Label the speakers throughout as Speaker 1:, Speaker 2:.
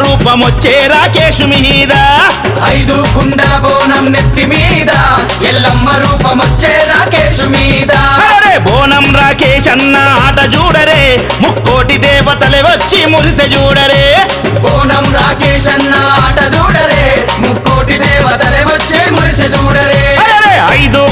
Speaker 1: బోనం నెత్తి మీద ఎల్లమ్మ రూపం వచ్చే రాకేషు మీద.
Speaker 2: ఐదు కుండల బోనం నెత్తి మీద. ఎల్లమ్మ రూపమొచ్చే రాకేష్ మీద.
Speaker 1: అరే బోనం రాకేష్ అన్న ఆట చూడరే. ముక్కోటి దేవతలే వచ్చి మురిసె చూడరే.
Speaker 2: బోనం రాకేష్ అన్న ఆట చూడరే. ముక్కోటి దేవతలే వచ్చే మురిసె చూడరే.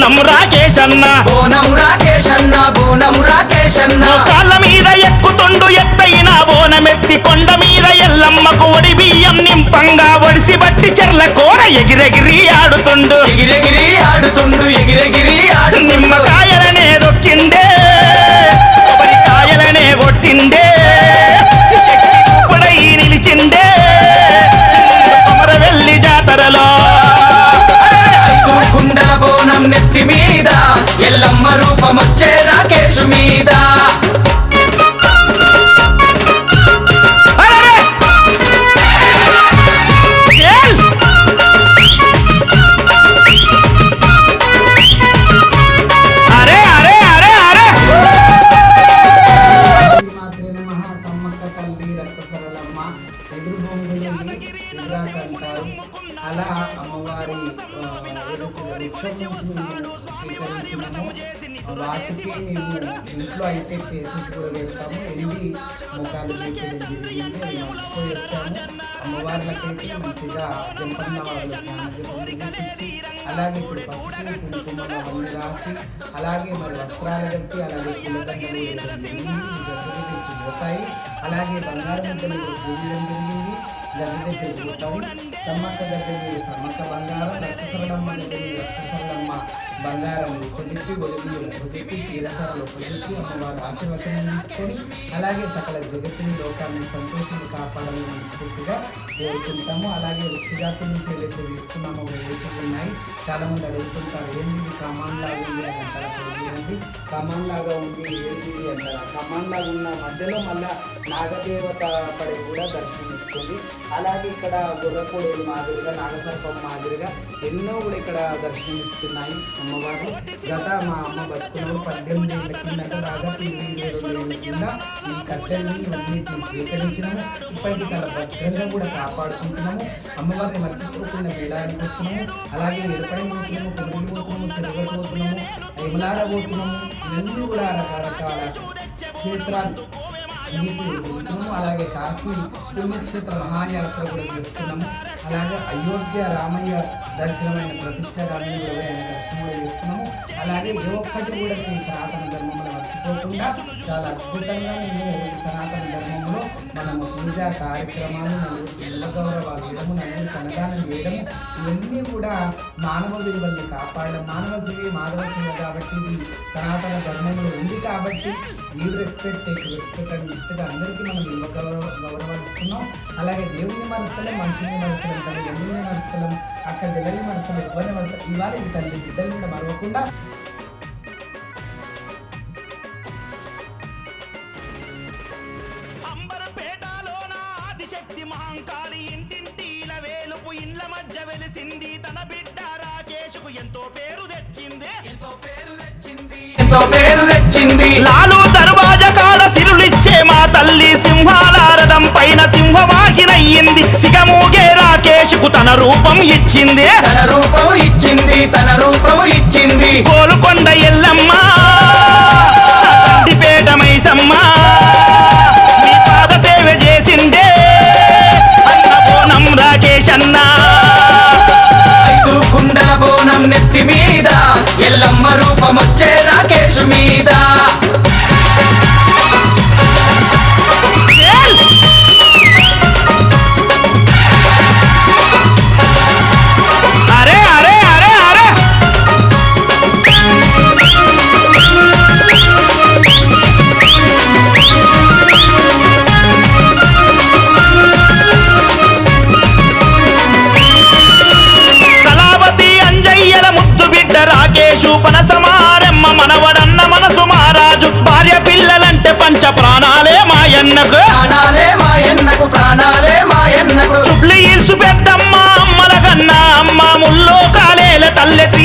Speaker 2: బోనం రాకేష్
Speaker 1: అన్న
Speaker 2: బోనం రాకేష్ అన్న బోనం రాకేష్ అన్న
Speaker 1: కాళ్ళ మీద ఎక్కుతుండు ఎత్తైన బోనమెత్తి కొండ మీద ఎల్లమ్మకు ఒడి బియ్యం నింపంగా ఒడిసి బట్టి చెర్ల కూర ఎగిరెగిరి ఆడుతుండు.
Speaker 2: ఎగిరెగిరి ఆడుతుండు ఎగిరెగిరి ఆడుతుండు.
Speaker 1: నిమ్మకాయలనే
Speaker 3: ఇంట్లో కేసెస్ కూడా పెడతాము ఎన్ని ముఖాలు చూపించడం జరిగింది. అమ్మవార్లకైతే మంచిగా జంపన్న అలాగే ఇప్పుడు పసుపు కుంకుమ అవన్నీ రాసి అలాగే మరి వస్త్రాలు కట్టి అలాగే పూలదండలు పోతాయి. అలాగే బంగారు ముద్దలు పూజడం జరిగింది. దగ్గర దగ్గరికి సమ్మక్క దగ్గర సమ్మక్క బంగారం రక్తసరళమ్మ దగ్గర రక్త సరళమ్మ బంగారం ఉపజెప్పి బొలిబియ్యం ఉపజెప్పి చీరసరలు ఉపజెప్పి అమ్మవారు ఆశీర్వచనం తీసుకొని అలాగే సకల జగత్తుని లోకాన్ని సంతోషంగా కాపాడాలని మనస్ఫూర్తిగా కోరుకుంటాము. అలాగే వృక్షజాతి నుంచి ఏవైతే తీసుకున్నామో ఏవైతే ఉన్నాయి? చాలామంది అడుగుతుంటారు ఏంటి కమాన్ లాగా ఉంది అని అంటారు. కమాన్ లాగా ఉంది ఏంటి అంటారు. కమాన్ లాగా ఉన్న మధ్యలో మళ్ళా నాగదేవత పడి కూడా దర్శనమిస్తుంది. అలాగే ఇక్కడ గుర్రపూడేలు మాదిరిగా నాగసర్పం మాదిరిగా ఎన్నో కూడా ఇక్కడ దర్శనమిస్తున్నాయి. అమ్మవారు. గత మా అమ్మ బతుకున్నప్పుడు పద్దెనిమిది ఏళ్ళ కిందట దాదాపు ఇరవై ఇరవై రెండు ఏళ్ళ కింద ఈ కట్టెల్ని ఇవన్నిటిని స్వీకరించినాము. ఇప్పటికీ చాలా భద్రంగా కూడా కాపాడుకుంటున్నాము. అమ్మవారిని మర్చిపోకుండా వేలానికి వస్తున్నాము. అలాగే ఎడపై పోతున్నాము కొబ్బరి పోతున్నాము చెరుగట్టు పోతున్నాము ఎమలాడబోతున్నాము ఇవన్నీ కూడా రకరకాల క్షేత్రాలు. వెళ్తున్నాము అలాగే కాశీ పుణ్యక్షేత్ర మహాయాత్ర కూడా చేస్తున్నాము. అలాగే అయోధ్య రామయ్య దర్శనమైన ప్రతిష్ట కూడా ఆయన దర్శనం కూడా చేస్తున్నాము అలాగే ఏ ఒక్కటి కూడా ఈ సనాతన ధర్మంలో మర్చిపోకుండా చాలా అద్భుతంగా మేము ఈ సనాతన ధర్మంలో మనము పూజా కార్యక్రమాలు నలుగురికి ఇళ్ళ గౌరవాలు ఇవ్వడము నన్ను కనదానం చేయడము ఇవన్నీ కూడా మానవ విలువల్ని కాపాడడం. మానవ సేవ మానవ సేవ కాబట్టి ఇది సనాతన ధర్మంలో ఉంది కాబట్టి గివ్ రెస్పెక్ట్ టేక్ రెస్పెక్ట్ అని అందరికీ మనం ఇవ్వ గౌరవ గౌరవాలు ఇస్తున్నాం. అలాగే దేవుని మరుస్తలేం మనుషుల్ని మనసులో అక్క జగల్ని మరుస్తలేం ఇవ్వని మనసు ఇవ్వాలి ఈ తల్లి బిడ్డలు కూడా మరవకుండా
Speaker 1: తల్లి సింహాలారదం పైన సింహవాహినయ్యింది. సిగమూగే రాకేష్కు తన రూపం ఇచ్చింది.
Speaker 2: తన రూపము ఇచ్చింది తన రూపము ఇచ్చింది.
Speaker 1: కోలుకొండ ఎల్లమ్మ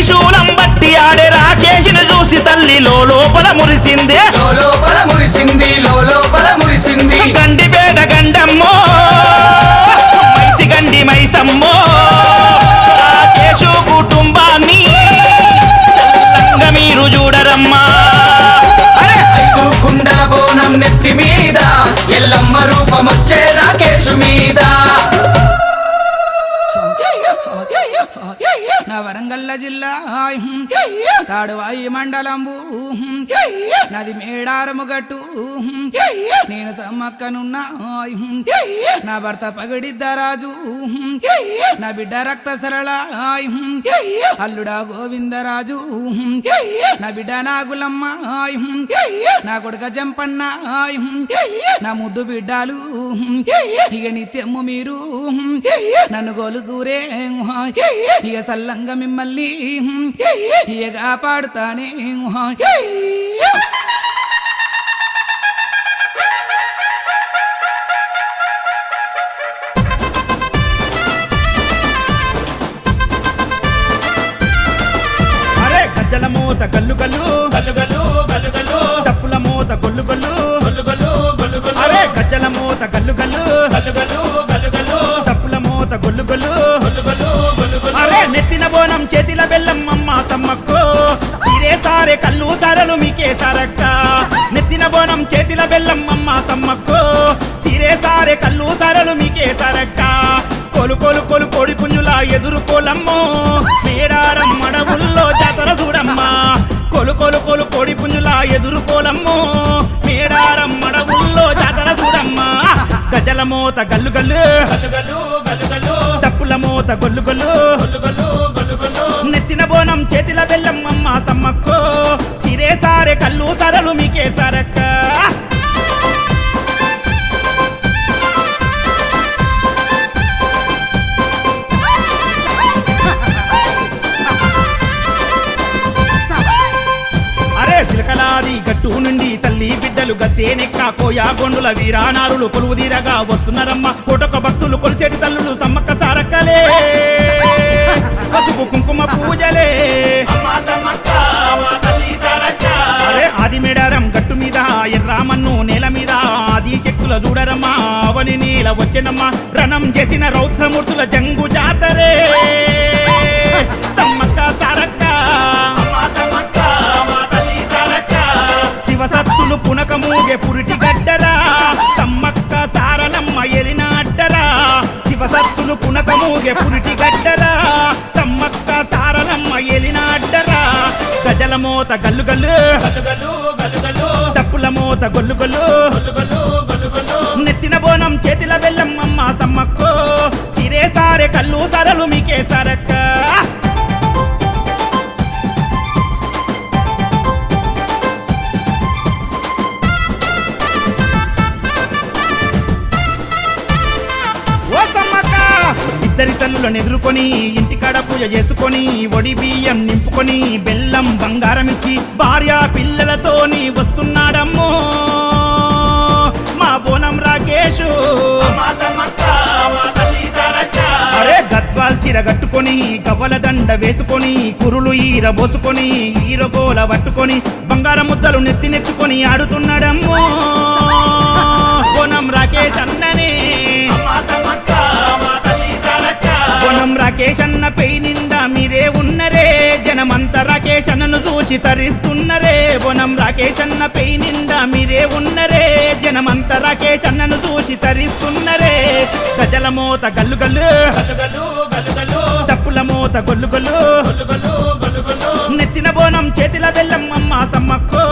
Speaker 1: త్రిశూలం బట్టి ఆడే రాకేష్ని చూసి తల్లి లోపల మురిసిందే.
Speaker 2: లోపల మురిసింది లోపల మురిసింది.
Speaker 1: గండిపేట గండమ్మో మైసి గండి మైసమ్మో. రాకేషు కుటుంబాన్ని చల్లంగా మీరు చూడరమ్మా.
Speaker 2: కుండల బోనం నెత్తి మీద ఎల్లమ్మ రూపమొచ్చే రాకేష్ మీద.
Speaker 3: వరంగల్ల జిల్లా. తాడువాయి మండలంబు. నది మేడారము గట్టు. నేను సమ్మక్కనున్నా నా భర్త పగడిద్ద రాజు నా బిడ్డ రక్త సరళ అల్లుడా గోవిందరాజు నా బిడ్డ నాగులమ్మ నా కొడుక జంపన్న నా ముద్దు బిడ్డాలు ఇక నిత్యము మీరు నన్ను గోలు దూరే ఇక సల్లంగా మిమ్మల్ని ఇక కాపాడుతానే
Speaker 1: మూత గల్లు గల్లు
Speaker 4: గల్లు గల్లు గల్లు గల్లు
Speaker 1: డప్పుల మూత గొల్లు గొల్లు
Speaker 4: గల్లు గల్లు గల్లు గల్లు
Speaker 1: అరే గజ్జల మూత గల్లు గల్లు
Speaker 4: గల్లు
Speaker 1: డప్పుల మూత గొల్లు గొల్లు
Speaker 4: గల్లు గల్లు గల్లు గల్లు
Speaker 1: అరే నెత్తిన బోనం చేతిల బెల్లం అమ్మ సమ్మక్కో. చీరే సారే కళ్ళు సారలు మీకే సారక్క. నెత్తిన బోనం చేతిల బెల్లం అమ్మ సమ్మక్కో. చీరే సారే కళ్ళు సారలు మీకే సారక్క. కొలు కొలు కొలు కోడి పుంజుల ఎదుర్కోలమ్మో మోత గల్లు గల్లు.
Speaker 4: గల్లు
Speaker 1: డప్పుల మోత గొల్లు గొల్లు. నెత్తిన బోనం చేతిల బెల్లం అమ్మ సమ్మక్కో. చిరే సారే కళ్ళు సరలు మీకే సరక్క. అరే సిలకలాది గట్టు నుండి తల్లి బిడ్డలు గత్తేనెక్క కోయా గొండుల వీరానారులు కొలువు తీరగా వస్తున్నారమ్మ. కోటొక భక్తులు కొలిసేటి తల్లులు సమ్మక్క సారక్కలే. పసుపు కుంకుమ పూజలే.
Speaker 4: అమ్మా సమ్మక్క
Speaker 1: అరే ఆది మేడారం గట్టు మీద ఎర్రామన్ను నేల మీద ఆది చెక్కుల చూడరమ్మా అవని నీల వచ్చెనమ్మా. రణం చేసిన రౌద్రమూర్తుల జంగు జాతరే. సమ్మక్క సారక్క. పురిటి గడ్డరా సమ్మక్క సారలమ్మ ఎలిన అడ్డరా. గజల మోత గల్లు గల్లు తప్పుల మోత గొల్లు గొల్లు. నెత్తిన బోనం చేతిల బెల్లం సమ్మక్కో. చిరే సారే కల్లు సరలు మీకే సరక్క. ఇద్దరి తల్లులను ఎదుర్కొని ఇంటికాడ పూజ చేసుకొని ఒడి బియ్యం నింపుకొని బెల్లం బంగారం ఇచ్చి భార్య పిల్లలతోని వస్తున్నాడమ్మో. మా బోనం రాకేషు.
Speaker 4: అమ్మా
Speaker 1: అరే గద్వాల్ చీర కట్టుకొని గవ్వల దండ వేసుకొని కురులు ఈర బోసుకొని ఈరగోల పట్టుకొని బంగారం ముద్దలు నెత్తి నెత్తుకొని ఆడుతున్నాడమ్మో. బోనం రాకేష్ అన్ననే. రాకేషన్న రాకేష్ పై నిండా మీరే ఉన్నరే. జనమంతా రాకేషన్నను చూచి తరిస్తున్నరే. బోనం రాకేషన్న పెయి పై నిండా మీరే ఉన్నరే. జనమంతా రాకేషన్నను చూచి తరిస్తున్నరే. గజల మోత గల్లు గల్లు. తప్పుల మోత గొల్లు గొల్లు
Speaker 4: గల్లు.
Speaker 1: నెత్తిన బోనం చేతిల బెల్లం అమ్మ సమ్మక్కో.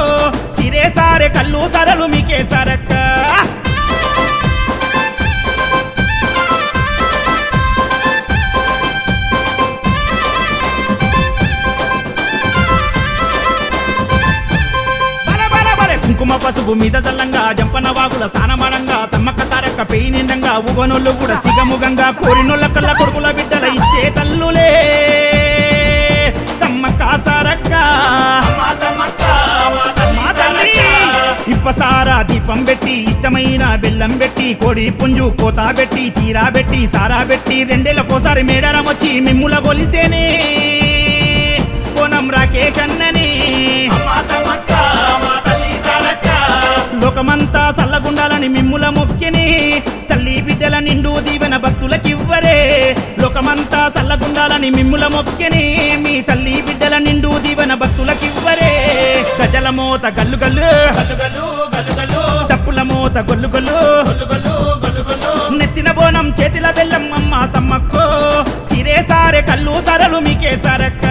Speaker 1: చిరే సారే కళ్ళు సరలు మీకే సరక్క. పసుపు మీద తల్లంగా జంపన వాగుల సానమానంగా సమ్మక్క సారక్క పెయి నిండంగా ఉగనోళ్ళు కూడా సిగముగంగా కోరినోళ్ళ కళ్ళ కొడుకుల బిడ్డల ఇచ్చే తల్లులే. సమ్మక్క సారక్క. ఇప్పసారా దీపం పెట్టి ఇష్టమైన బెల్లం పెట్టి కోడి పుంజు కోత పెట్టి చీరా పెట్టి సారా పెట్టి రెండేళ్ళకోసారి మేడారం వచ్చి మిమ్ముల గొలిసేనే. కోనం రాకేష్ అన్నని. లోకమంతా సల్లగుండాలని మిమ్ముల మొక్కిని. తల్లి బిడ్డల నిండు దీవెన భక్తులకివ్వరే. లోకమంతా సల్లగుండాలని మిమ్ముల మొక్కిని. మీ తల్లి బిడ్డల నిండు దీవెన భక్తులకివ్వరే. గజల మోత గల్లు గల్లు. తప్పుల మోత గొల్లు గొల్లు.
Speaker 4: గల్లు
Speaker 1: నెత్తిన బోనం చేతిల బెల్లం అమ్మ సమ్మక్కో. చిరే సారే కళ్ళు సరలు మీకే సరక్క.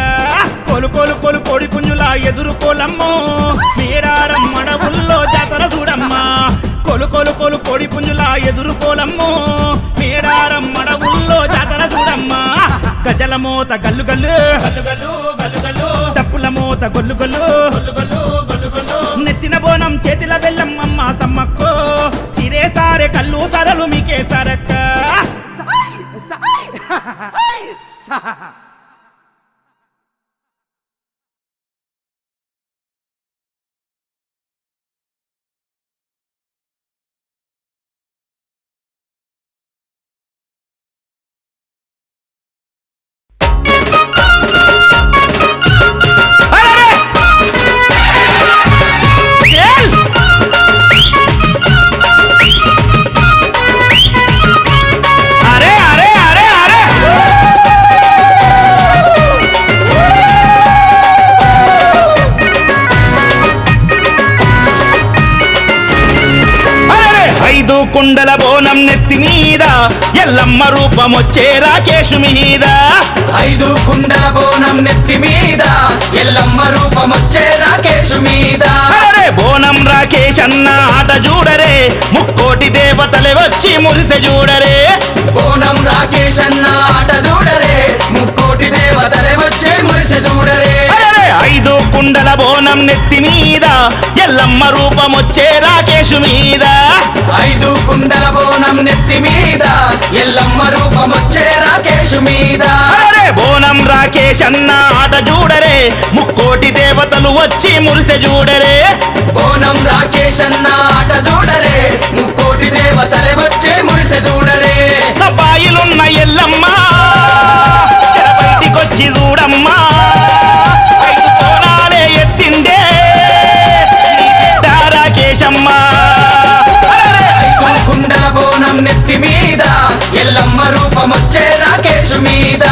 Speaker 1: కోలు కోలు కోలు కోడి పుంజుల ఎదురు కోలమ్మో. కోడి పుంజుల ఎదురు కోలమ్మో మీరారం మడవుల్లో జాతర చూడమ్మా. గజల మోత గల్లు గల్లు. తప్పుల మోత గొల్లు గొల్లు. నెత్తిన బోనం చేతిల బెల్లం అమ్మ సమ్మక్కో. చిరే సారే కళ్ళు సరలు మీకే సరక్క. కుండల బోనం నెత్తి మీద ఎల్లమ్మ రూపం వచ్చే రాకేషు మీద.
Speaker 2: ఐదు కుండల బోనం నెత్తి మీద ఎల్లమ్మ రూపమొచ్చే రాకేశు మీద.
Speaker 1: అరే బోనం రాకేష్ అన్న ఆట చూడరే ముక్కోటి దేవతలే వచ్చి మురిసె చూడరే
Speaker 2: బోనం రాకేష్ అన్న ఆట చూడరే ముక్కోటి దేవతలే వచ్చే మురిసె చూడరే!
Speaker 1: ఐదు కుండల బోనం నెత్తి మీద ఎల్లమ్మ రూపం వచ్చే రాకేషు మీద.
Speaker 2: ఐదు కుండల బోనం నెత్తి మీద ఎల్లమ్మ రూపమొచ్చే రాకేశు మీద.
Speaker 1: అరే బోనం రాకేష్ అన్న ఆట చూడరే ముక్కోటి దేవతలు వచ్చి మురిసె చూడరే.
Speaker 2: బోనం రాకేష్ అన్న ఆట చూడరే ముక్కోటి దేవతలే వచ్చే మురిసె చూడరే.
Speaker 1: బాయిలున్న ఎల్లమ్మ చెర బయటికొచ్చి చూడమ్మా.
Speaker 2: ఎల్లమ్మ రూపమొచ్చే రాకేశు మీద.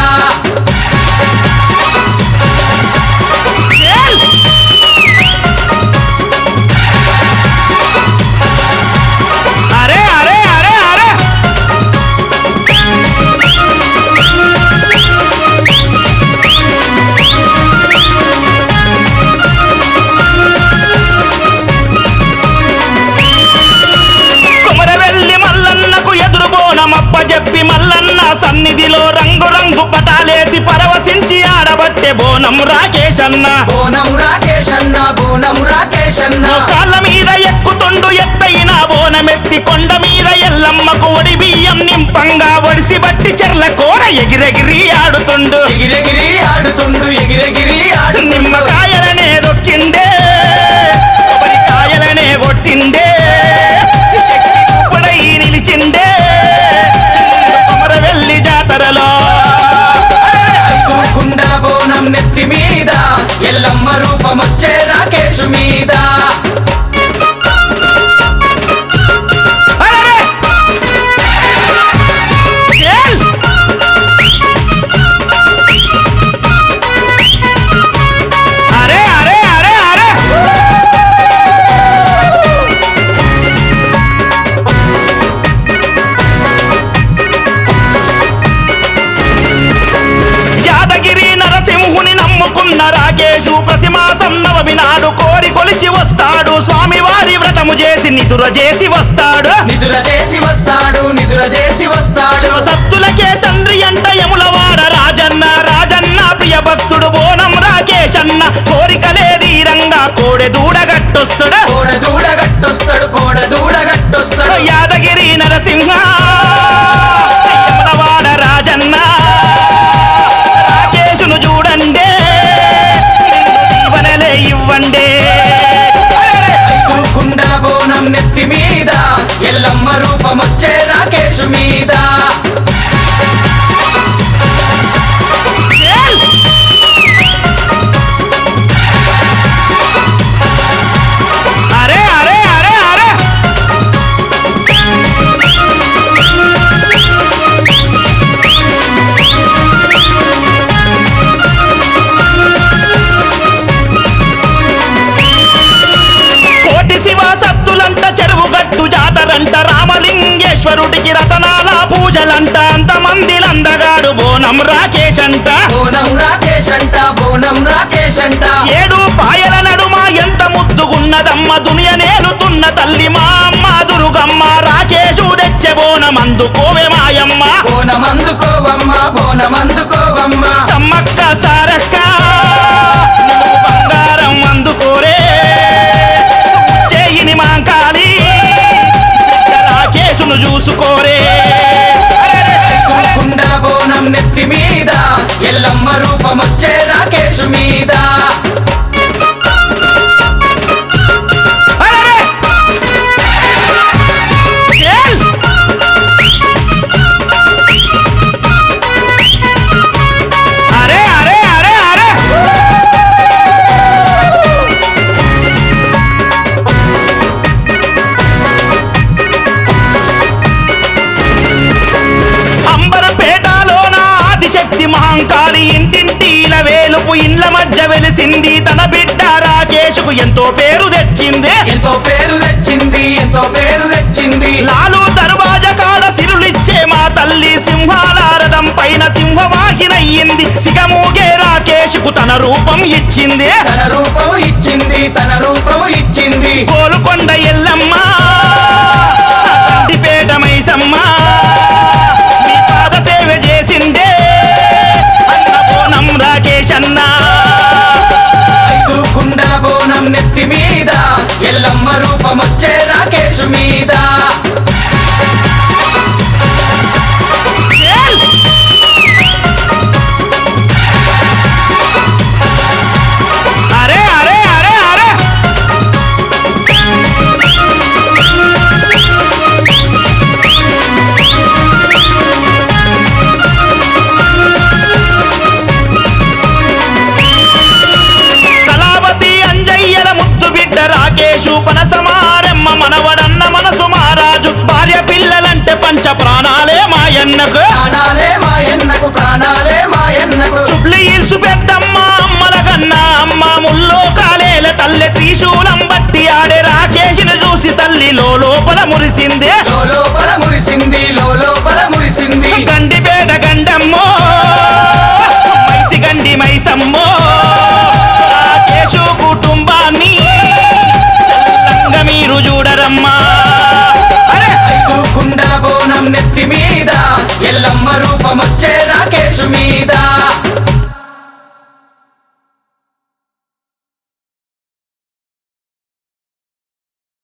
Speaker 1: మీద ఎల్లమ్మకు ఒడి బియ్యం నింపంగా ఒడిసి బట్టి చెర్ల కూర ఎగిరెగిరి ఆడుతుండు.
Speaker 2: ఎగిరెగిరి ఆడుతుండు ఎగిరెగిరి ఆడు
Speaker 1: నిమ్మకాయలనే దొక్కిండే కొబ్బరికాయలనే కొట్టిండే శక్తి రూపుడై నిలిచిండే కొమరవెల్లి జాతరలో.
Speaker 2: ఐదు కుండల బోనం నెత్తి మీద ఎల్లమ్మ రూపమొచ్చే రాకేశు మీద.
Speaker 1: నిదుర చేసి వస్తాడు.
Speaker 2: నిదుర చేసి వస్తాడు నిదుర చేసి వస్తాడు.
Speaker 1: శివసత్తులకే తండ్రి అంట యములవాడ రాజన్న రాజన్న ప్రియ భక్తుడు బోనం రాకేష్ అన్న కోరికలే ధీరంగా కోడె దూడగట్టొస్తుడు మాయమ్మ సమ్మక్క సారక్క నువ్వు బంగారం అందుకోరే. చేయిని మాంకాలి రాకేశును చూసుకోరే.
Speaker 2: బోనం నెత్తి మీద ఎల్లమ్మ రూపమొచ్చే రాకేష్ మీద.
Speaker 1: వేలుపు ఇండ్ల మధ్య వెలిసింది తన బిడ్డ రాకేషుకు ఎంతో పేరు తెచ్చింది.
Speaker 2: ఎంతో పేరు తెచ్చింది ఎంతో పేరు తెచ్చింది.
Speaker 1: లాలు దర్వాజ కాడ సిరులిచ్చే మా తల్లి సింహాల రథం పైన సింహవాహినయ్యింది సిగమూగే రాకేష్కు తన రూపం ఇచ్చింది.
Speaker 2: తన రూపము ఇచ్చింది తన రూపము ఇచ్చింది.
Speaker 1: కోలుకొండ ఎల్లమ్మ
Speaker 2: ఎల్లమ్మ రూపమొచ్చే
Speaker 1: మురిసిందే.
Speaker 2: లోపల మురిసింది లోపల మురిసింది.
Speaker 1: గండిపేట గండమ్మో మైసి గండి మైసమ్మో. రాకేషు కుటుంబాన్ని చల్లంగా మీరు చూడరమ్మా. అరే!
Speaker 2: ఐదు కుండల బోనం నెత్తి మీద ఎల్లమ్మ రూపమొచ్చే